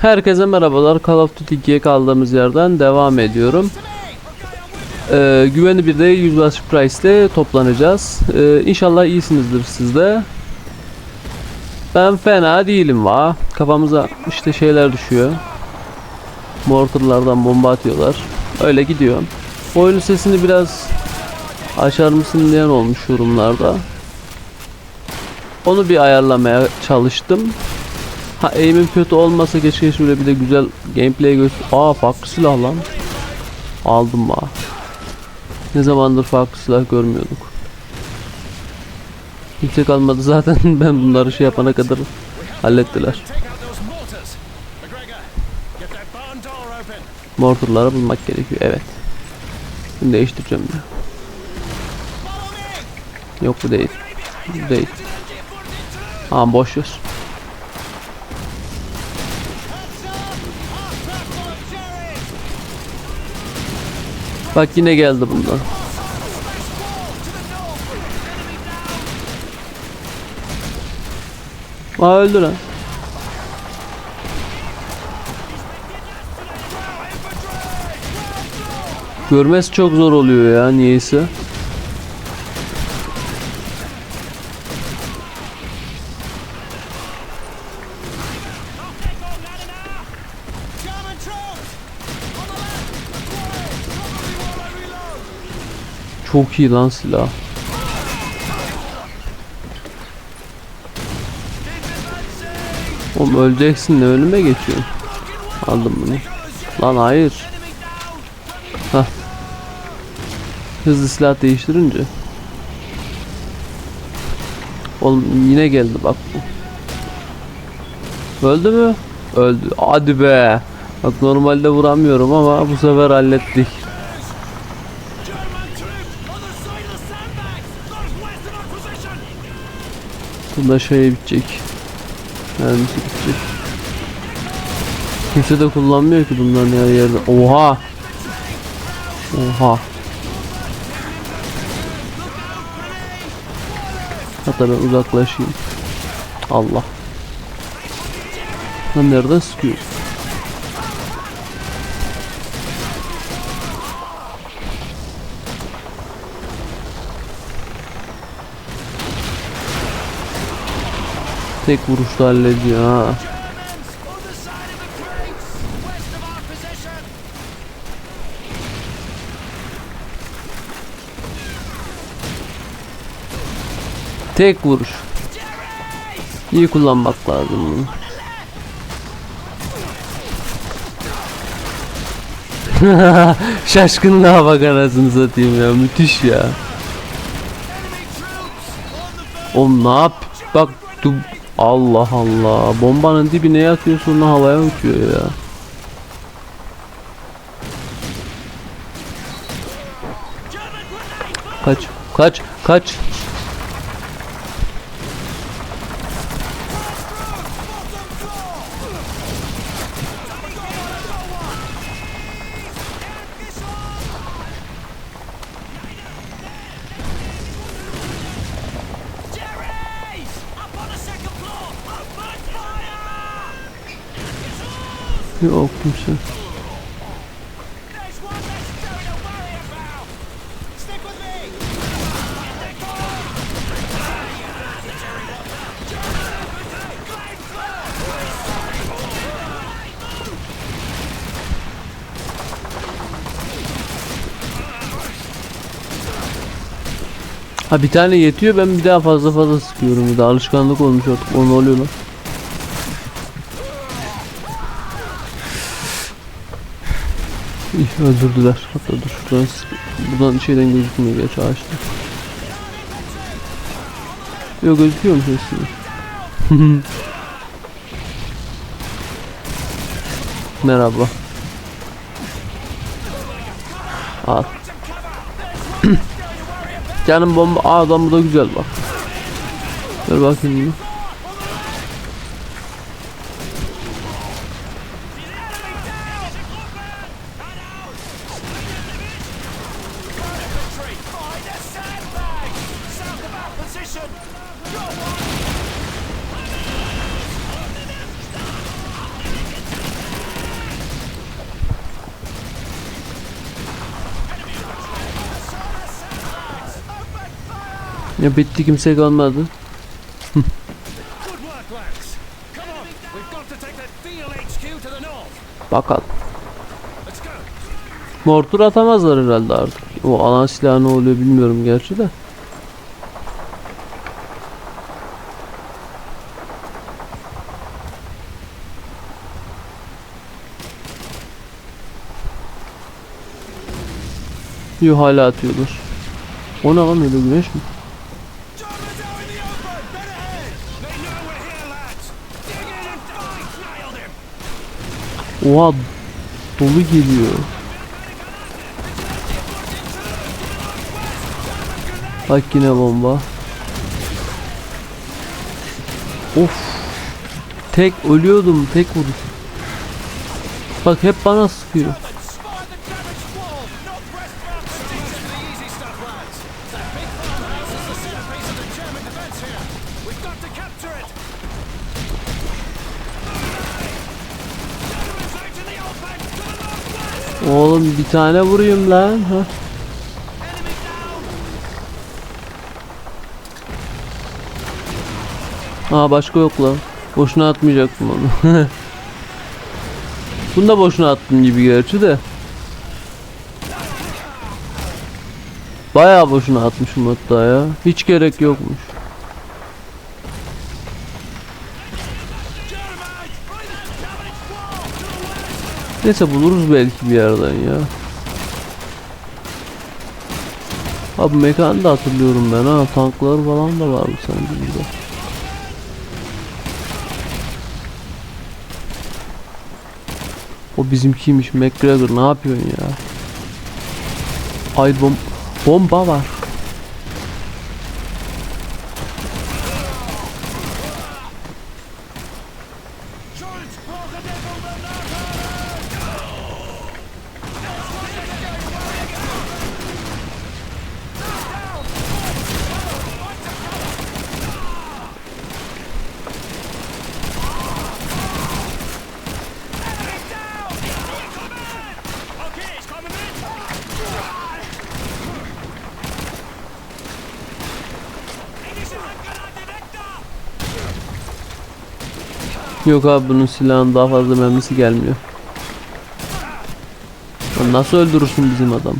Herkese merhabalar. Call of Duty 2'ye kaldığımız yerden devam ediyorum. Ee, güvenli bir de yüzbaşı Price'te toplanacağız. Ee, inşallah iyisinizdir siz de. Ben fena değilim va. Kafamıza işte şeyler düşüyor. Mortarlardan bomba atıyorlar. Öyle gidiyor. Oyunun sesini biraz açar mısın diyen olmuş yorumlarda. Onu bir ayarlamaya çalıştım. Ha aim'im kötü olmasa keşke şöyle bir de güzel gameplay göster. Aa farklı silah lan. Aldım ha. Ne zamandır farklı silah görmüyorduk. Kimse kalmadı zaten ben bunları şey yapana kadar hallettiler. Mortarları bulmak gerekiyor evet. Bunu değiştireceğim ya. Yok bu değil. Bu değil. Tamam boş. Bak yine geldi bundan. Aa öldü lan. Görmesi çok zor oluyor ya niyeyse. Çok iyi lan silah. Oğlum öleceksin ne önüme geçiyorsun. Aldım bunu. Lan hayır. Hah. Hızlı silah değiştirince. Oğlum yine geldi bak bu. Öldü mü? Öldü. Hadi be. Bak normalde vuramıyorum ama bu sefer hallettik. Position! Bunda şey bitecek. Mermisi bitecek. Kimse de kullanmıyor ki bunların her yerde. Oha! Oha! Hatta ben uzaklaşayım. Allah. Lan nereden sıkıyor? Tek vuruşta hallediyor ha. Tek vuruş. İyi kullanmak lazım bunu. Şaşkınlığa bak anasını satayım ya müthiş ya. Oğlum ne yap? Bak du Allah Allah bombanın dibine yatıyor sonra havaya uçuyor ya. Kaç kaç kaç. With me! Ha bir tane yetiyor ben bir daha fazla fazla sıkıyorum de alışkanlık olmuş artık o ne oluyor lan? İh, öldürdüler. Hatta dur şuradan buradan şeyden gözükmüyor gerçi ağaçta. Yok gözüküyor mu sesini? Merhaba. Al. Canım bomba. Aa adam bu da güzel bak. Ver bakayım Ya bitti kimse kalmadı. Bakalım. Mortar atamazlar herhalde artık. O alan silahı ne oluyor bilmiyorum gerçi de. Yo hala atıyorlar. O ne lan öyle güneş mi? Oha dolu geliyor. Bak yine bomba. Of. Tek ölüyordum tek vuruş. Bak hep bana sıkıyor. Oğlum bir tane vurayım lan. Down! Aa başka yok lan. Boşuna atmayacaktım onu. Bunu da boşuna attım gibi gerçi de. Bayağı boşuna atmışım hatta ya. Hiç gerek yokmuş. Neyse buluruz belki bir yerden ya. Abi mekanı da hatırlıyorum ben ha. Tanklar falan da vardı sanki burada. O bizimkiymiş McGregor ne yapıyorsun ya? Ay bom bomba var. Yok abi bunun silahın daha fazla mermisi gelmiyor. Lan Nasıl öldürürsün bizim adam?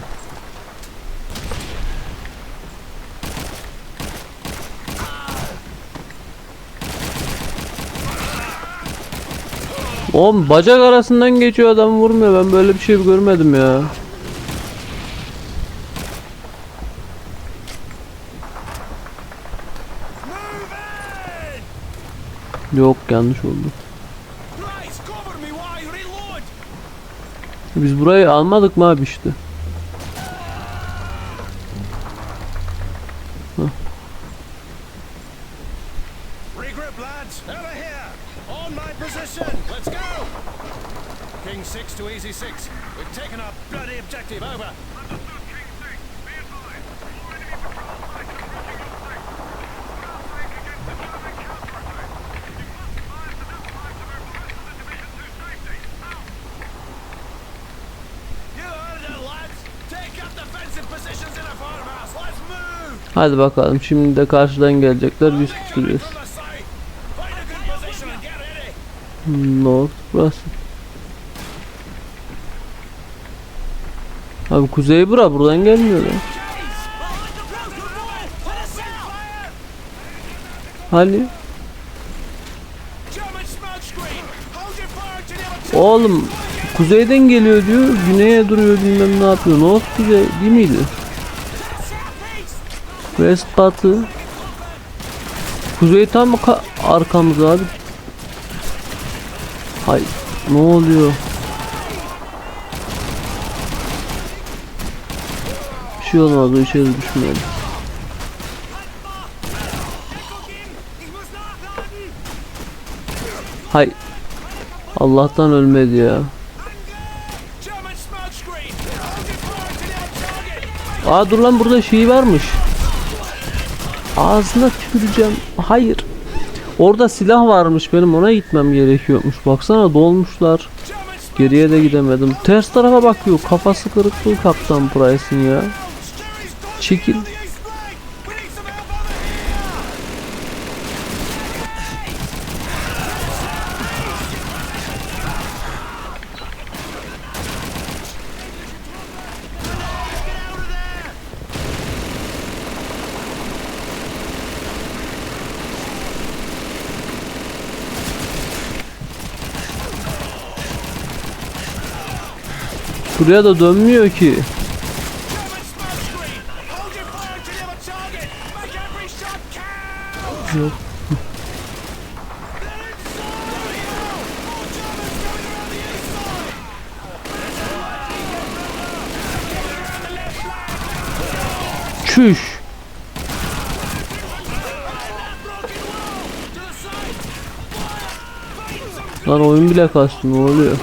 Oğlum bacak arasından geçiyor adam vurmuyor. Ben böyle bir şey görmedim ya. Yok yanlış oldu. Biz burayı almadık mı abi işte? King 6 to Easy 6. We've taken our bloody objective, over! Hadi bakalım şimdi de karşıdan gelecekler get ready! North burası. Abi kuzey bura buradan gelmiyor lan. Hani oğlum kuzeyden geliyor diyor güneye duruyor bilmem ne yapıyor. North kuzey değil miydi? West batı. Kuzey tam ka- arkamız abi. Hay ne oluyor? Bir şey olmaz o içeri düşmeyelim. Muss nachladen! Hay Allah'tan ölmedi ya. Aa dur lan burada şey varmış. Ağzına tüküreceğim. Hayır. Orada silah varmış benim ona gitmem gerekiyormuş. Baksana dolmuşlar. Geriye de gidemedim. Ters tarafa bakıyor. Kafası kırık kaptan Price'ın ya. Çekil. Make every shot count! Yok. Çüş. Lan oyun bile kastı ne oluyor?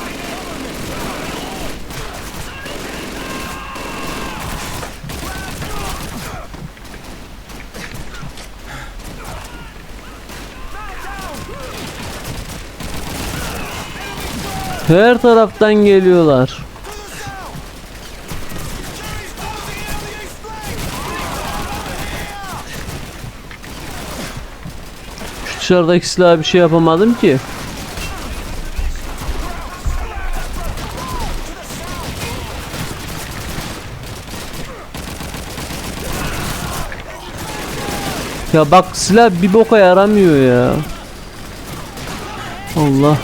Her taraftan geliyorlar. Şu dışarıdaki silaha bir şey yapamadım ki. Ya bak silah bir boka yaramıyor ya. Allah.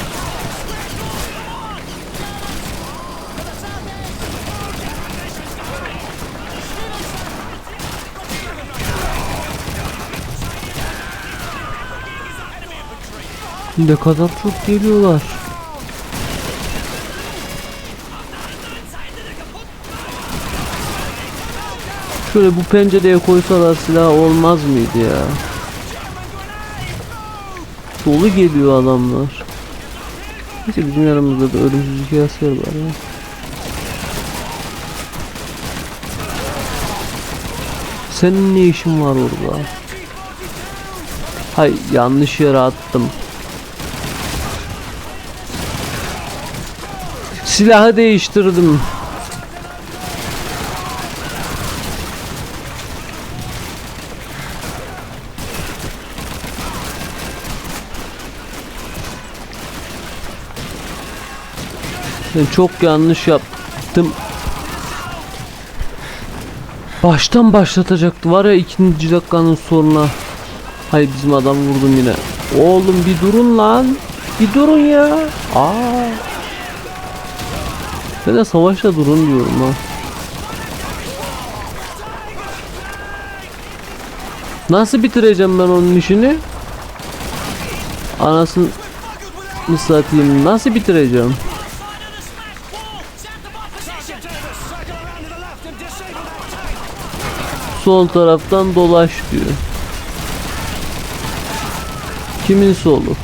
Ne kadar çok geliyorlar. Şöyle bu pencereye koysalar silah olmaz mıydı ya? Dolu geliyor adamlar. Neyse bizim yanımızda da ölümsüz iki asker var ya. Senin ne işin var orada? Hay yanlış yere attım. Silahı değiştirdim. Ben çok yanlış yaptım. Baştan başlatacaktı var ya ikinci dakikanın sonuna. Hay bizim adam vurdum yine. Oğlum bir durun lan. Bir durun ya. Aa. Ben de savaşta durun diyorum ha. Nasıl bitireceğim ben onun işini? Anasını satayım. Nasıl bitireceğim? Sol taraftan dolaş diyor. Kimin solu?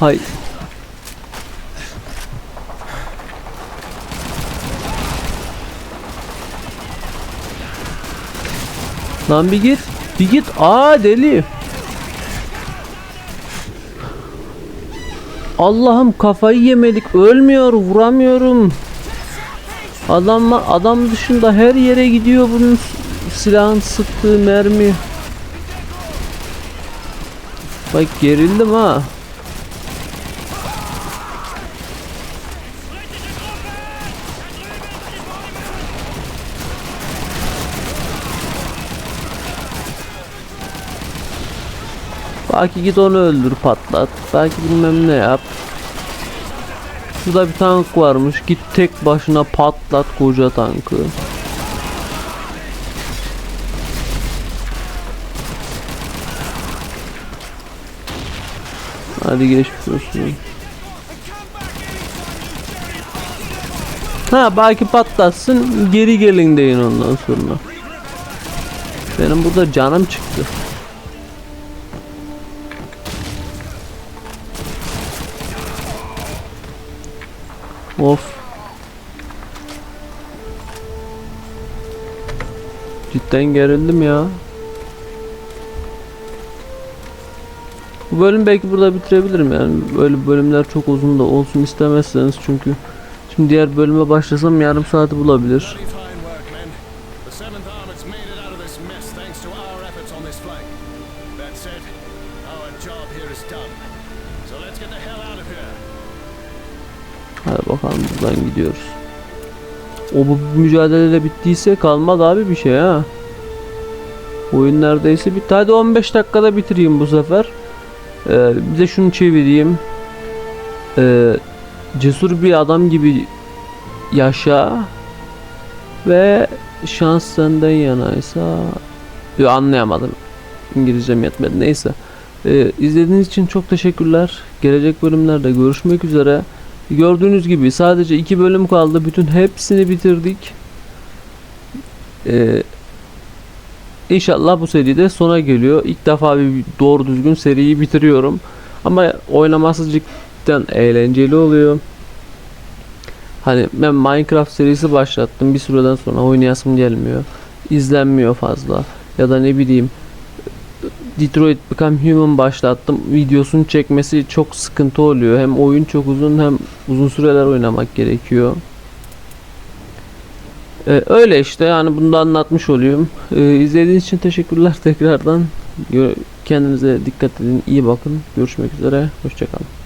Hay. Lan bir git. Bir git. Aa deli. Allah'ım kafayı yemedik. Ölmüyor. Vuramıyorum. Adam adam dışında her yere gidiyor bunun silahın sıktığı mermi. Bak gerildim ha. Belki git onu öldür patlat. Belki bilmem ne yap. Şurada bir tank varmış. Git tek başına patlat koca tankı. Hadi geçmiş olsun. Ha belki patlatsın geri gelin deyin ondan sonra. Benim burada canım çıktı. Of. Cidden gerildim ya. Bu bölüm belki burada bitirebilirim yani. Böyle bölümler çok uzun da olsun istemezseniz çünkü şimdi diğer bölüme başlasam yarım saati bulabilir. Buradan gidiyoruz. O bu mücadeleyle bittiyse kalmadı abi bir şey ha. Oyun neredeyse bitti. Hadi 15 dakikada bitireyim bu sefer. Ee, bir de şunu çevireyim. Ee, cesur bir adam gibi yaşa ve şans senden yanaysa Yo, anlayamadım. İngilizcem yetmedi. Neyse. Ee, izlediğiniz için çok teşekkürler. Gelecek bölümlerde görüşmek üzere. Gördüğünüz gibi sadece iki bölüm kaldı. Bütün hepsini bitirdik. Ee, inşallah bu seri de sona geliyor. İlk defa bir doğru düzgün seriyi bitiriyorum. Ama oynaması cidden eğlenceli oluyor. Hani ben Minecraft serisi başlattım. Bir süreden sonra oynayasım gelmiyor. İzlenmiyor fazla. Ya da ne bileyim Detroit Become Human başlattım. Videosunu çekmesi çok sıkıntı oluyor. Hem oyun çok uzun hem uzun süreler oynamak gerekiyor. Ee, öyle işte yani bunu da anlatmış oluyorum. Ee, izlediğiniz için teşekkürler tekrardan. Kendinize dikkat edin. iyi bakın. Görüşmek üzere. Hoşçakalın.